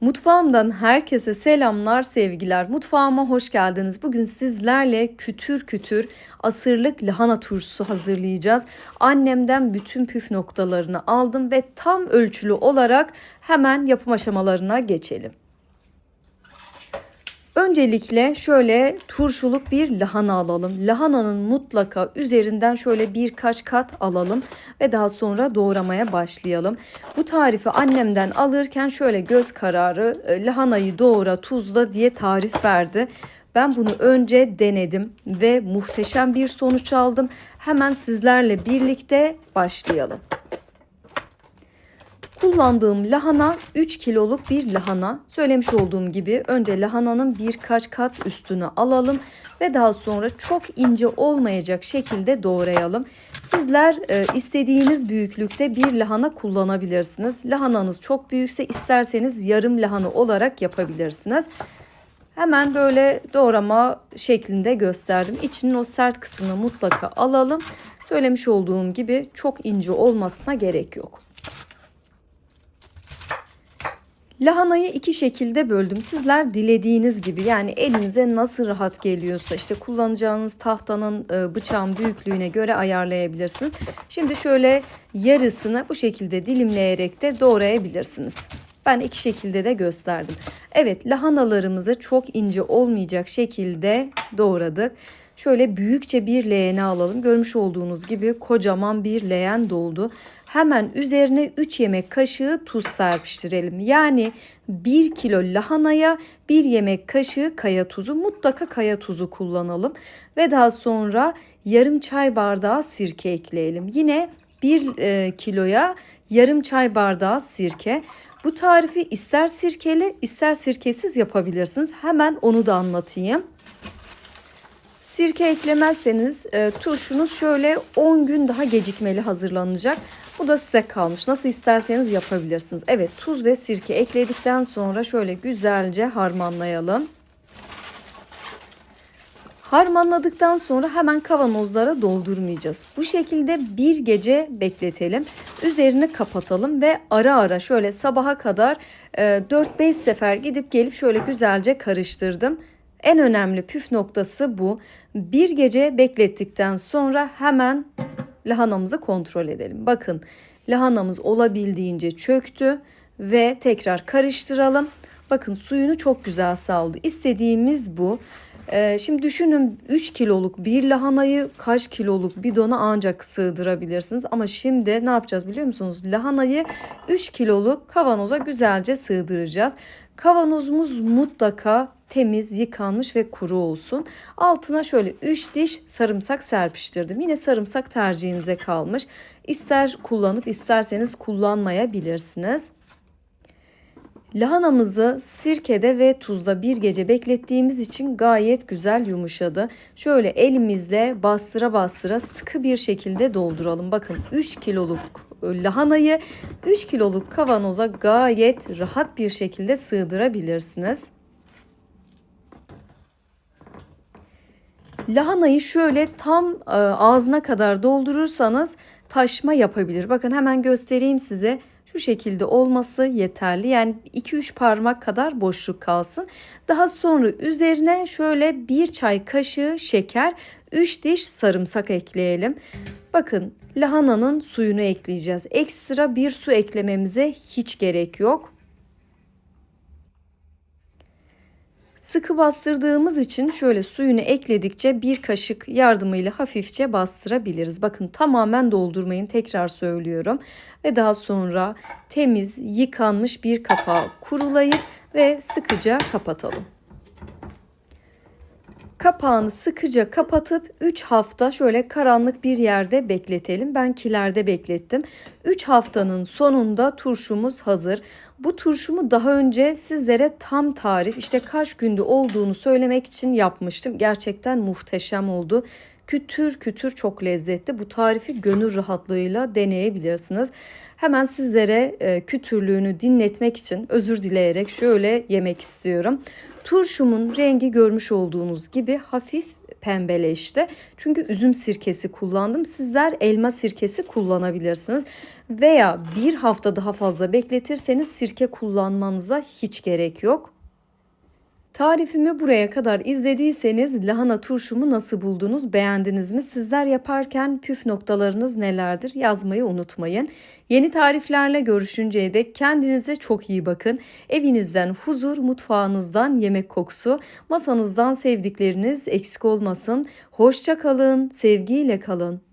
Mutfağımdan herkese selamlar, sevgiler. Mutfağıma hoş geldiniz. Bugün sizlerle kütür kütür asırlık lahana turşusu hazırlayacağız. Annemden bütün püf noktalarını aldım ve tam ölçülü olarak hemen yapım aşamalarına geçelim. Öncelikle şöyle turşuluk bir lahana alalım. Lahananın mutlaka üzerinden şöyle birkaç kat alalım ve daha sonra doğramaya başlayalım. Bu tarifi annemden alırken şöyle göz kararı e, lahanayı doğra tuzla diye tarif verdi. Ben bunu önce denedim ve muhteşem bir sonuç aldım. Hemen sizlerle birlikte başlayalım. Kullandığım lahana 3 kiloluk bir lahana. Söylemiş olduğum gibi önce lahananın birkaç kat üstünü alalım ve daha sonra çok ince olmayacak şekilde doğrayalım. Sizler e, istediğiniz büyüklükte bir lahana kullanabilirsiniz. Lahananız çok büyükse isterseniz yarım lahana olarak yapabilirsiniz. Hemen böyle doğrama şeklinde gösterdim. İçinin o sert kısmını mutlaka alalım. Söylemiş olduğum gibi çok ince olmasına gerek yok. Lahanayı iki şekilde böldüm. Sizler dilediğiniz gibi yani elinize nasıl rahat geliyorsa işte kullanacağınız tahtanın e, bıçağın büyüklüğüne göre ayarlayabilirsiniz. Şimdi şöyle yarısını bu şekilde dilimleyerek de doğrayabilirsiniz. Ben iki şekilde de gösterdim. Evet lahanalarımızı çok ince olmayacak şekilde doğradık. Şöyle büyükçe bir leğeni alalım. Görmüş olduğunuz gibi kocaman bir leğen doldu. Hemen üzerine 3 yemek kaşığı tuz serpiştirelim. Yani 1 kilo lahanaya 1 yemek kaşığı kaya tuzu mutlaka kaya tuzu kullanalım. Ve daha sonra yarım çay bardağı sirke ekleyelim. Yine 1 e, kiloya yarım çay bardağı sirke. Bu tarifi ister sirkeli ister sirkesiz yapabilirsiniz. Hemen onu da anlatayım. Sirke eklemezseniz e, turşunuz şöyle 10 gün daha gecikmeli hazırlanacak. Bu da size kalmış. Nasıl isterseniz yapabilirsiniz. Evet tuz ve sirke ekledikten sonra şöyle güzelce harmanlayalım. Harmanladıktan sonra hemen kavanozlara doldurmayacağız. Bu şekilde bir gece bekletelim. Üzerini kapatalım ve ara ara şöyle sabaha kadar 4-5 e, sefer gidip gelip şöyle güzelce karıştırdım. En önemli püf noktası bu. Bir gece beklettikten sonra hemen lahanamızı kontrol edelim. Bakın lahanamız olabildiğince çöktü ve tekrar karıştıralım. Bakın suyunu çok güzel saldı. İstediğimiz bu. Ee, şimdi düşünün 3 kiloluk bir lahanayı kaç kiloluk bidona ancak sığdırabilirsiniz. Ama şimdi ne yapacağız biliyor musunuz? Lahanayı 3 kiloluk kavanoza güzelce sığdıracağız. Kavanozumuz mutlaka temiz, yıkanmış ve kuru olsun. Altına şöyle 3 diş sarımsak serpiştirdim. Yine sarımsak tercihinize kalmış. İster kullanıp isterseniz kullanmayabilirsiniz. Lahanamızı sirkede ve tuzda bir gece beklettiğimiz için gayet güzel yumuşadı. Şöyle elimizle bastıra bastıra sıkı bir şekilde dolduralım. Bakın 3 kiloluk lahanayı 3 kiloluk kavanoza gayet rahat bir şekilde sığdırabilirsiniz. Lahanayı şöyle tam e, ağzına kadar doldurursanız taşma yapabilir. Bakın hemen göstereyim size. Şu şekilde olması yeterli. Yani 2-3 parmak kadar boşluk kalsın. Daha sonra üzerine şöyle bir çay kaşığı şeker, 3 diş sarımsak ekleyelim. Bakın lahananın suyunu ekleyeceğiz. Ekstra bir su eklememize hiç gerek yok. Sıkı bastırdığımız için şöyle suyunu ekledikçe bir kaşık yardımıyla hafifçe bastırabiliriz. Bakın tamamen doldurmayın tekrar söylüyorum. Ve daha sonra temiz yıkanmış bir kapağı kurulayıp ve sıkıca kapatalım. Kapağını sıkıca kapatıp 3 hafta şöyle karanlık bir yerde bekletelim. Ben kilerde beklettim. 3 haftanın sonunda turşumuz hazır. Bu turşumu daha önce sizlere tam tarif işte kaç günde olduğunu söylemek için yapmıştım. Gerçekten muhteşem oldu. Kütür kütür çok lezzetli. Bu tarifi gönül rahatlığıyla deneyebilirsiniz. Hemen sizlere e, kütürlüğünü dinletmek için özür dileyerek şöyle yemek istiyorum. Turşumun rengi görmüş olduğunuz gibi hafif pembeleşti. Çünkü üzüm sirkesi kullandım. Sizler elma sirkesi kullanabilirsiniz. Veya bir hafta daha fazla bekletirseniz sirke kullanmanıza hiç gerek yok. Tarifimi buraya kadar izlediyseniz lahana turşumu nasıl buldunuz, beğendiniz mi? Sizler yaparken püf noktalarınız nelerdir yazmayı unutmayın. Yeni tariflerle görüşünceye dek kendinize çok iyi bakın. Evinizden huzur, mutfağınızdan yemek kokusu, masanızdan sevdikleriniz eksik olmasın. Hoşça kalın, sevgiyle kalın.